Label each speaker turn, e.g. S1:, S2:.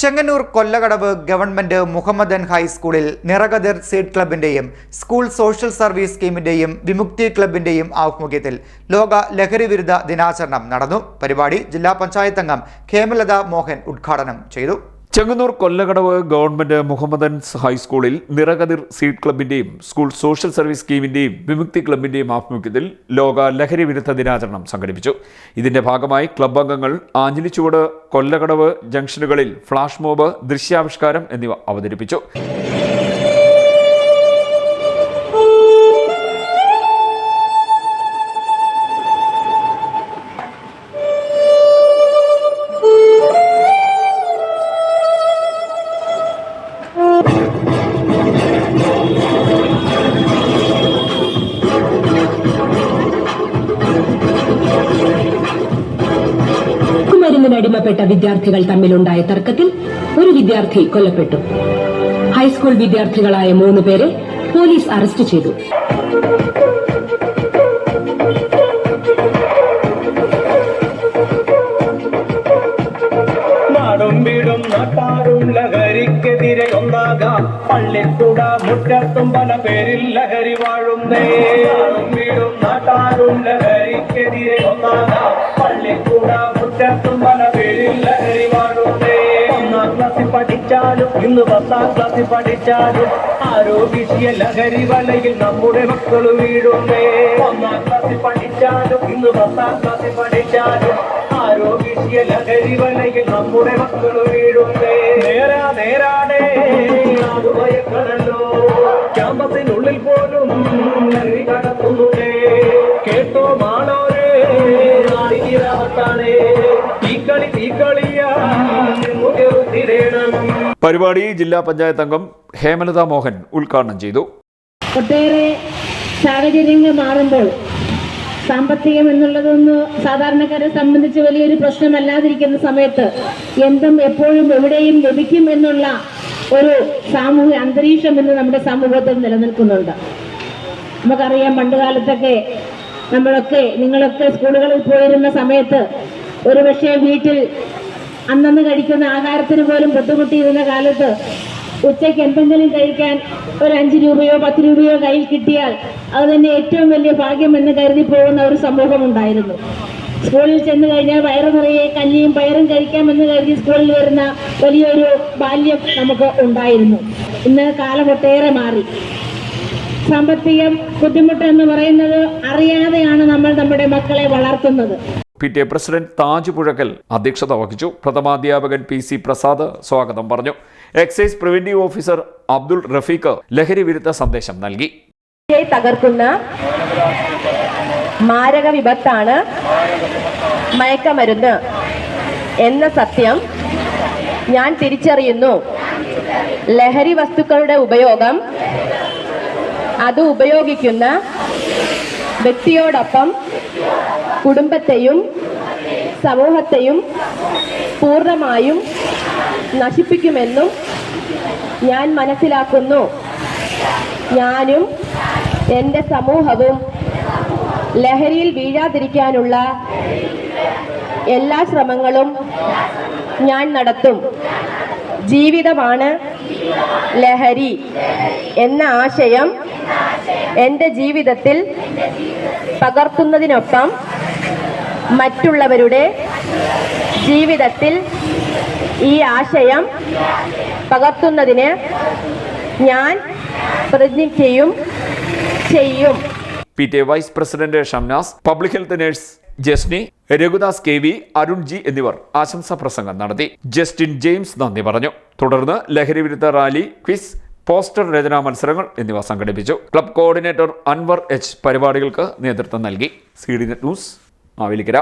S1: Chengannur Kollakadavu government Muhammadan ഹൈസ്കൂളിൽ Nirakathir seed ക്ലബിന്റെയും school social service സ്കീമിന്റെയും വിമുക്തി ക്ലബിന്റെയും ആഭിമുഖ്യത്തിൽ ലോക ലഹരി വിരുദ്ധ ദിനാചരണം നടന്നു. പരിപാടി ജില്ലാ പഞ്ചായത്തംഗം ഖേമലത മോഹൻ ഉദ്ഘാടനം ചെയ്തു.
S2: ചെങ്ങന്നൂർ കൊല്ലകടവ് ഗവൺമെന്റ് മുഹമ്മദൻസ് ഹൈസ്കൂളിൽ നിറകതിർ സീഡ് ക്ലബിന്റെയും സ്കൂൾ സോഷ്യൽ സർവീസ് സ്കീമിന്റെയും വിമുക്തി ക്ലബിന്റെയും ആഭിമുഖ്യത്തിൽ ലോക ലഹരി വിരുദ്ധ ദിനാചരണം സംഘടിപ്പിച്ചു. ഇതിന്റെ ഭാഗമായി ക്ലബ് അംഗങ്ങൾ ആഞ്ഞിലിച്ചുവട് കൊല്ലകടവ് ജംഗ്ഷനുകളിൽ ഫ്ളാഷ് മോബ് ദൃശ്യാവിഷ്കാരം എന്നിവ അവതരിപ്പിച്ചു.
S3: അടിമപ്പെട്ട വിദ്യാർത്ഥികൾ തമ്മിലുണ്ടായ തർക്കത്തിൽ ഒരു വിദ്യാർത്ഥി കൊല്ലപ്പെട്ടു. ഹൈസ്കൂൾ വിദ്യാർത്ഥികളായ മൂന്ന് പേരെ പോലീസ് അറസ്റ്റ് ചെയ്തു.
S4: നാടും വീടും നാട്ടാരും ലഹരിക്കെതിരെ ഒന്നാകാം. പള്ളിക്കൂട മുറ്റത്തും പല പേരിൽ ലഹരി വാഴുന്നേ. വീടും വീടും പഠിച്ചാലും ഇന്ന് പത്താം ക്ലാസ്സിൽ പഠിച്ചാലും ആരോഗ്യ ലഹരി വലയിൽ നമ്മുടെ മക്കൾ വീഴുന്നേ. ഒന്നാം ക്ലാസ്സിൽ പഠിച്ചാലും ഇന്ന് പത്താം ക്ലാസ്സിൽ പഠിച്ചാലും ആരോഗ്യ ലഹരി വലയിൽ നമ്മുടെ മക്കൾ വീഴുന്നേ. നേരാ നേരാടേ ക്യാമ്പസിനുള്ളിൽ പോലും ലഹരി കേട്ടോ മാണോരേ ഈ തീക്കളി തീക്കളിയാ മുഖരുത്തിരേണം
S2: പരിപാടി ജില്ലാ പഞ്ചായത്ത് അംഗം ഹേമലത മോഹൻ ഉദ്ഘാടനം ചെയ്തു.
S5: ഒട്ടേറെ സാഹചര്യങ്ങൾ മാറുമ്പോൾ സാമ്പത്തികം എന്നുള്ളതൊന്ന് സാധാരണക്കാരെ സംബന്ധിച്ച് വലിയൊരു പ്രശ്നമല്ലാതിരിക്കുന്ന സമയത്ത് എന്തും എപ്പോഴും എവിടെയും ലഭിക്കും എന്നുള്ള ഒരു സാമൂഹ്യ അന്തരീക്ഷം ഇന്ന് നമ്മുടെ സമൂഹത്തിൽ നിലനിൽക്കുന്നുണ്ട്. നമുക്കറിയാം പണ്ട് കാലത്തൊക്കെ നമ്മളൊക്കെ നിങ്ങളൊക്കെ സ്കൂളുകളിൽ പോയിരുന്ന സമയത്ത് ഒരുപക്ഷെ വീട്ടിൽ അന്നന്ന് കഴിക്കുന്ന ആഹാരത്തിന് പോലും ബുദ്ധിമുട്ടിയിരുന്ന കാലത്ത് ഉച്ചയ്ക്ക് എന്തെങ്കിലും കഴിക്കാൻ ഒരു അഞ്ച് രൂപയോ പത്ത് രൂപയോ കയ്യിൽ കിട്ടിയാൽ അത് തന്നെ ഏറ്റവും വലിയ ഭാഗ്യം എന്ന് കരുതി പോകുന്ന ഒരു സമൂഹം ഉണ്ടായിരുന്നു. സ്കൂളിൽ ചെന്ന് കഴിഞ്ഞാൽ വയറു നിറയെ കഞ്ഞിയും പയറും കഴിക്കാമെന്ന് കരുതി സ്കൂളിൽ വരുന്ന വലിയൊരു ബാല്യം നമുക്ക് ഉണ്ടായിരുന്നു. ഇന്ന് കാലം ഒട്ടേറെ മാറി. സാമ്പത്തികം ബുദ്ധിമുട്ട് എന്ന് പറയുന്നത് അറിയാതെയാണ് നമ്മൾ നമ്മുടെ മക്കളെ വളർത്തുന്നത്.
S2: P T A president Taj Puzhakkal അധ്യക്ഷത വഹിച്ചു. പ്രഥമാധ്യാപകൻ പി സി പ്രസാദ് സ്വാഗതം പറഞ്ഞു. Excise preventive officer Abdul Rafeeq ലഹരി വിരുദ്ധ സന്ദേശം നൽകി.
S6: തകർക്കുന്ന മാരക വിപത്താണ് മയക്കമരുന്ന് എന്ന സത്യം ഞാൻ തിരിച്ചറിയുന്നു. ലഹരി വസ്തുക്കളുടെ ഉപയോഗം അത് ഉപയോഗിക്കുന്ന വ്യക്തിയോടൊപ്പം കുടുംബത്തെയും സമൂഹത്തെയും പൂർണമായും നശിപ്പിക്കുമെന്നും ഞാൻ മനസ്സിലാക്കുന്നു. ഞാനും എന്റെ സമൂഹവും ലഹരിയിൽ വീഴാതിരിക്കാനുള്ള എല്ലാ ശ്രമങ്ങളും ഞാൻ നടത്തും. ജീവിതമാണ് ലഹരി എന്ന ആശയം എന്റെ ജീവിതത്തിൽ പകർത്തുന്നതിനൊപ്പം മറ്റുള്ളവരുടെ ജീവിതത്തിൽ ഈ ആശയം പകർത്തുന്നതിന് ഞാൻ പ്രതിജ്ഞയും ചെയ്യും.
S2: P T vice president Shamnas public health nurse Jasni Raghudas K V Arun G എന്നിവർ ആശംസാ പ്രസംഗം നടത്തി. ജസ്റ്റിൻ ജെയിംസ് നന്ദി പറഞ്ഞു. തുടർന്ന് ലഹരി വിരുദ്ധ റാലി ക്വിസ് പോസ്റ്റർ രചനാ മത്സരങ്ങൾ എന്നിവ സംഘടിപ്പിച്ചു. ക്ലബ് കോർഡിനേറ്റർ അൻവർ എച്ച് പരിപാടികൾക്ക് നേതൃത്വം നൽകി. C D news Mavelikkara